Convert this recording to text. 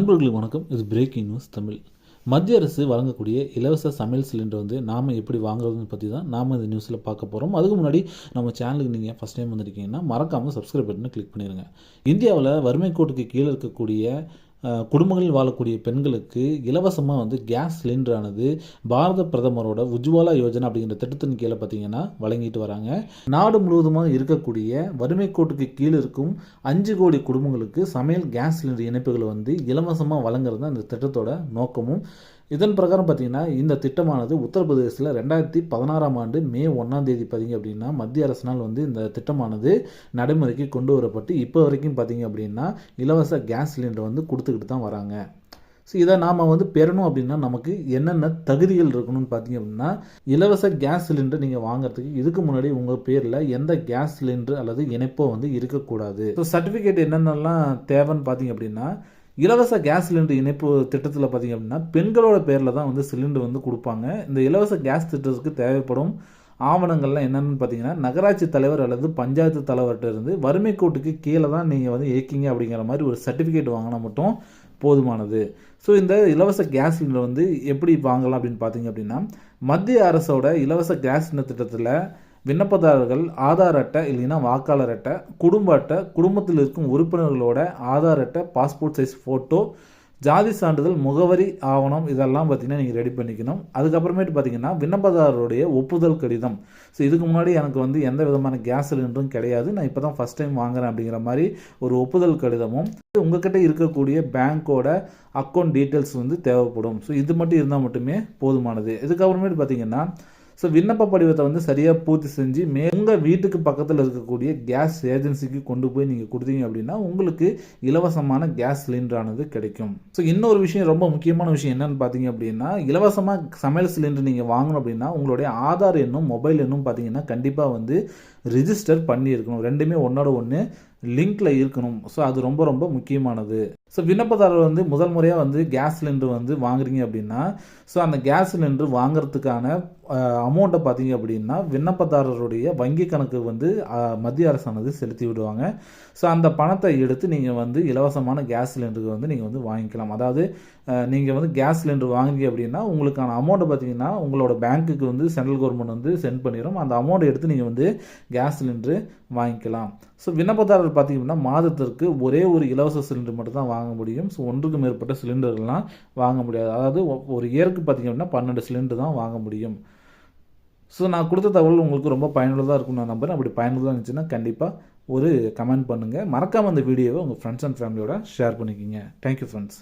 நண்பர்களுக்கு வணக்கம். இது பிரேக்கிங் நியூஸ் தமிழ். மத்திய அரசு வழங்கக்கூடிய இலவச சமையல் சிலிண்டர் வந்து நாம் எப்படி வாங்குறதுன்னு பற்றி தான் நாம் இந்த நியூஸில் பார்க்க போகிறோம் அதுக்கு முன்னாடி நம்ம சேனலுக்கு நீங்கள் ஃபஸ்ட் டைம் வந்திருக்கீங்கன்னா மறக்காமல் சப்ஸ்கிரைப் பட்டனை கிளிக் பண்ணிடுங்க இந்தியாவில் வறுமை கோட்டுக்கு கீழே இருக்கக்கூடிய குடும்பங்களில் வாழக்கூடிய பெண்களுக்கு இலவசமாக வந்து கேஸ் சிலிண்டரானது பாரத பிரதமரோட உஜ்வாலா யோஜனா அப்படிங்கிற திட்டத்தின் கீழே பார்த்தீங்கன்னா வழங்கிட்டு வராங்க. நாடு முழுவதுமாக இருக்கக்கூடிய வறுமை கோட்டுக்கு கீழே இருக்கும் அஞ்சு கோடி குடும்பங்களுக்கு சமையல் கேஸ் சிலிண்டர் இணைப்புகளை வந்து இலவசமாக வழங்குறது தான் இந்த திட்டத்தோட நோக்கமும். இதன் பிரகாரம் பார்த்தீங்கன்னா இந்த திட்டமானது உத்தரப்பிரதேசத்தில் ரெண்டாயிரத்தி பதினாறாம் ஆண்டு மே ஒன்றாம் தேதி பார்த்தீங்க அப்படின்னா மத்திய அரசினால் வந்து இந்த திட்டமானது நடைமுறைக்கு கொண்டு வரப்பட்டு இப்போ வரைக்கும் பார்த்தீங்க அப்படின்னா இலவச கேஸ் சிலிண்டர் வந்து கொடுத்துக்கிட்டு தான் வராங்க. ஸோ இதை நாம் வந்து பெறணும் அப்படின்னா நமக்கு என்னென்ன தகுதிகள் இருக்கணும்னு பார்த்தீங்க அப்படின்னா இலவச கேஸ் சிலிண்டர் நீங்கள் வாங்குறதுக்கு இதுக்கு முன்னாடி உங்கள் பேரில் எந்த கேஸ் சிலிண்டர் அல்லது இணைப்போ வந்து இருக்கக்கூடாது. ஸோ சர்டிஃபிகேட் என்னென்னலாம் தேவைன்னு பார்த்தீங்க அப்படின்னா இலவச கேஸ் சிலிண்டர் இணைப்பு திட்டத்தில் பார்த்தீங்க அப்படின்னா பெண்களோட பேரில் தான் வந்து சிலிண்டர் வந்து கொடுப்பாங்க. இந்த இலவச கேஸ் திட்டத்துக்கு தேவைப்படும் ஆவணங்கள்லாம் என்னென்னு பார்த்தீங்கன்னா நகராட்சி தலைவர் அல்லது பஞ்சாயத்து தலைவர்கிட்ட இருந்து வறுமை கோட்டுக்கு கீழே தான் நீங்கள் வந்து இருக்கீங்க அப்படிங்கிற மாதிரி ஒரு சர்டிஃபிகேட் வாங்கினா மட்டும் போதுமானது. ஸோ இந்த இலவச கேஸ் சிலிண்டர் வந்து எப்படி வாங்கலாம் அப்படின்னு பார்த்தீங்க அப்படின்னா மத்திய அரசோட இலவச கேஸ் சிலிண்டர் திட்டத்தில் விண்ணப்பதாரர்கள் ஆதார் அட்டை இல்லைன்னா வாக்காளர் அட்டை குடும்ப அட்டை குடும்பத்தில் இருக்கும் உறுப்பினர்களோட ஆதார் அட்டை பாஸ்போர்ட் சைஸ் ஃபோட்டோ ஜாதி சான்றிதழ் முகவரி ஆவணம் இதெல்லாம் பார்த்தீங்கன்னா நீங்கள் ரெடி பண்ணிக்கணும். அதுக்கப்புறமேட்டு பார்த்தீங்கன்னா விண்ணப்பதாரருடைய ஒப்புதல் கடிதம். ஸோ இதுக்கு முன்னாடி எனக்கு வந்து எந்த விதமான கேஸ் சிலிண்டரும் கிடையாது. நான் இப்போ தான் ஃபஸ்ட் டைம் வாங்குறேன் அப்படிங்கிற மாதிரி ஒரு ஒப்புதல் கடிதமும் உங்ககிட்ட இருக்கக்கூடிய பேங்க்கோட அக்கௌண்ட் டீட்டெயில்ஸ் வந்து தேவைப்படும். ஸோ இது மட்டும் இருந்தால் மட்டுமே போதுமானது. இதுக்கப்புறமேட்டு பார்த்தீங்கன்னா ஸோ விண்ணப்ப படிவத்தை வந்து சரியாக பூர்த்தி செஞ்சு மே உங்கள் வீட்டுக்கு பக்கத்தில் இருக்கக்கூடிய கேஸ் ஏஜென்சிக்கு கொண்டு போய் நீங்கள் கொடுத்தீங்க அப்படின்னா உங்களுக்கு இலவசமான கேஸ் சிலிண்டரானது கிடைக்கும். ஸோ இன்னொரு விஷயம் ரொம்ப முக்கியமான விஷயம் என்னன்னு பார்த்தீங்க அப்படின்னா இலவசமாக சமையல் சிலிண்டர் நீங்கள் வாங்கணும் அப்படின்னா உங்களுடைய ஆதார் எண்ணும் மொபைல் எண்ணும் பார்த்தீங்கன்னா கண்டிப்பாக வந்து ரிஜிஸ்டர் பண்ணியிருக்கணும். ரெண்டுமே ஒன்றோட ஒன்று லிங்க்ல இருக்கணும். ஸோ அது ரொம்ப ரொம்ப முக்கியமானது. ஸோ விண்ணப்பதாரர் வந்து முதல் முறையாக வந்து கேஸ் சிலிண்டர் வந்து வாங்குறீங்க அப்படின்னா ஸோ அந்த கேஸ் சிலிண்டர் வாங்குறதுக்கான அமௌண்ட்டை பார்த்தீங்க அப்படின்னா விண்ணப்பதாரருடைய வங்கி கணக்கு வந்து மத்திய அரசானது செலுத்தி விடுவாங்க. ஸோ அந்த பணத்தை எடுத்து நீங்கள் வந்து இலவசமான கேஸ் சிலிண்டருக்கு வந்து நீங்கள் வந்து வாங்கிக்கலாம். அதாவது நீங்கள் வந்து கேஸ் சிலிண்டர் வாங்குறீங்க அப்படின்னா உங்களுக்கான அமௌண்ட்டை பார்த்தீங்கன்னா உங்களோட பேங்க்குக்கு வந்து சென்ட்ரல் கவர்மெண்ட் வந்து சென்ட் பண்ணிடும் அந்த அமௌண்ட்டை எடுத்து நீங்கள் வந்து கேஸ் சிலிண்டரு வாங்கிக்கலாம். ஸோ விண்ணப்பதாரர் பார்த்தீங்கன்னா மாதத்திற்கு ஒரே ஒரு இலவச சிலிண்டர் மட்டும் தான் வாங்க முடியும். ஸோ ஒன்றுக்கு மேற்பட்ட சிலிண்டர்கள்லாம் வாங்க முடியாது. அதாவது ஒரு இயருக்கு பார்த்தீங்க அப்படின்னா பன்னெண்டு சிலிண்டர் தான் வாங்க முடியும். ஸோ நான் கொடுத்த தகவல் உங்களுக்கு ரொம்ப பயனுள்ளதாக இருக்கும் நான் நம்புறேன். அப்படி பயனுள்ளதாக இருந்துச்சுன்னா கண்டிப்பாக ஒரு கமெண்ட் பண்ணுங்கள் மறக்காமல் அந்த வீடியோவை உங்கள் ஃப்ரெண்ட்ஸ் அண்ட் ஃபேமிலியோட ஷேர் பண்ணிக்கிங்க. Thank you friends